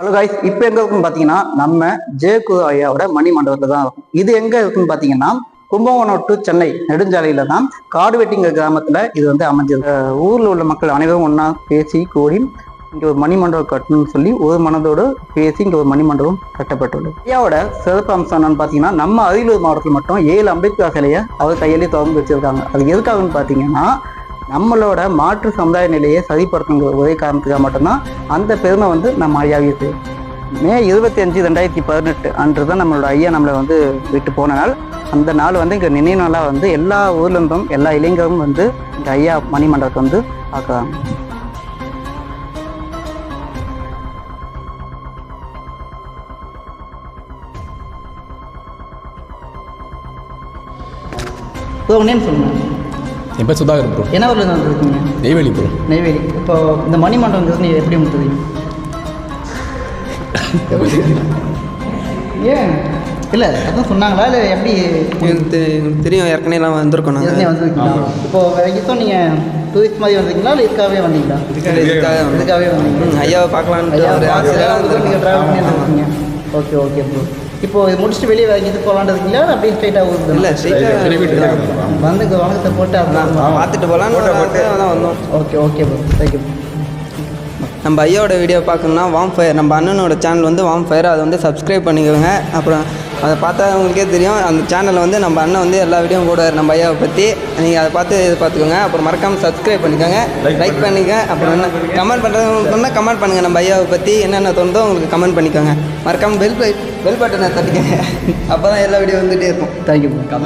Hello guys இப்போ எங்க இருக்குன்னு பார்த்தீங்கன்னா நம்ம ஜேகு ஐயாவோட மணி மண்டபத்தில் தான் இருக்கும். இது எங்க இருக்குன்னு பார்த்தீங்கன்னா கும்பகோணம் டு சென்னை நெடுஞ்சாலையில தான் காடுவெட்டிங்கிற கிராமத்துல இது வந்து அமைஞ்சது ஊரில் ஊர்ல உள்ள மக்கள் அனைவரும் ஒன்றா பேசி கூடி இங்க ஒரு மணி மண்டபம் கட்டணும்னு சொல்லி ஒரு மனதோடு பேசி இங்க ஒரு மணி மண்டபம் கட்டப்பட்டுள்ளது. ஐயாவோட சிறப்பு அம்சம் என்னன்னு பார்த்தீங்கன்னா நம்ம அரியலூர் மாவட்டத்தில் மட்டும் ஏழு அம்பேத்கர் சிலையை அவர் கையிலேயே திறந்து வச்சிருக்காங்க. அது எதுக்காகன்னு பார்த்தீங்கன்னா நம்மளோட மாற்று சமுதாய நிலையை சரிப்படுத்துங்கிற ஒரே காரணத்துக்காக மட்டும்தான் அந்த பெருமை வந்து நம்ம ஐயாவே மே இருபத்தி அஞ்சு ரெண்டாயிரத்தி பதினெட்டு அன்று தான் நம்மளோட ஐயா நம்மளை வந்து விட்டு போன நாள் அந்த நாள் வந்து இங்கே நினைவு நாளாக வந்து எல்லா ஊர்லேருந்தும் எல்லா இளைஞரும் வந்து இந்த ஐயா மணிமண்டபத்தை வந்து பார்க்குறாங்க ப்ரோ நேம் சொல்லுங்கள் என் பேர் சுதாகர் ப்ரோ என்ன ஊரில் இருந்து வந்துருக்கீங்க? நெய்வேலி ப்ரோ நெய்வேலி. இப்போ இந்த மணிமண்டபங்கிறது நீங்கள் எப்படி முடித்தது ஏன்? இல்லை அதான் சொன்னாங்களா? இல்லை எப்படி தெரியும் ஏற்கனவே எல்லாம் வந்திருக்கோம் ஏற்கனவே வந்திருக்கீங்களா? இப்போ வரைக்கும் நீங்கள் டூரிஸ்ட் மாதிரி வந்தீங்களா? இல்லை இதுக்காகவே வந்தீங்களா. இதுக்காகவே வந்தீங்க. ம், ஐயாவை பார்க்கலான்ட்டு ஐயா ஒரு வந்திருக்கோம் ட்ராவல் பண்ணி வந்திருக்கீங்க ஓகே ஓகே ப்ரோ இப்போ இது முடிச்சுட்டு வெளியே போகலான்னு இருக்கீங்களா இல்லை அப்படியே ஸ்ட்ரைட்டாக ஊருக்கு இல்லை ஸ்ட்ரெயிட்டாக வந்து வணக்கத்தை போட்டு அதான் பார்த்துட்டு போகலான்னு ஆசையாக தான் வந்தோம். ஓகே ஓகே ப்ரோ தேங்க்யூ நம்ம ஐயாவோட வீடியோ பார்க்கணுன்னா வாம் ஃபயர் நம்ம அண்ணனோட சேனல் வந்து வாம் ஃபயர் அதை வந்து சப்ஸ்கிரைப் பண்ணிக்கோங்க. அப்புறம் அதை பார்த்தா உங்களுக்கே தெரியும். அந்த சேனலில் வந்து நம்ம அண்ணன் வந்து எல்லா வீடியோவும் போடுவார் நம்ம ஐயாவை பற்றி நீங்கள் அதை பார்த்து இது பார்த்துக்கோங்க. அப்புறம் மறக்காமல் சப்ஸ்கிரைப் பண்ணிக்கோங்க. லைக் பண்ணிக்க அப்புறம் என்ன கமெண்ட் பண்ணுறதுன்னா கமெண்ட் பண்ணுங்கள் நம்ம ஐயாவை பற்றி என்னென்ன தோணுதோ உங்களுக்கு கமெண்ட் பண்ணிக்கோங்க. மறக்காமல் பெல் பெல் பட்டனை தட்டிக்கோங்க. அப்போ தான் எல்லா வீடியோ வந்துகிட்டே இருக்கும். Thank you bro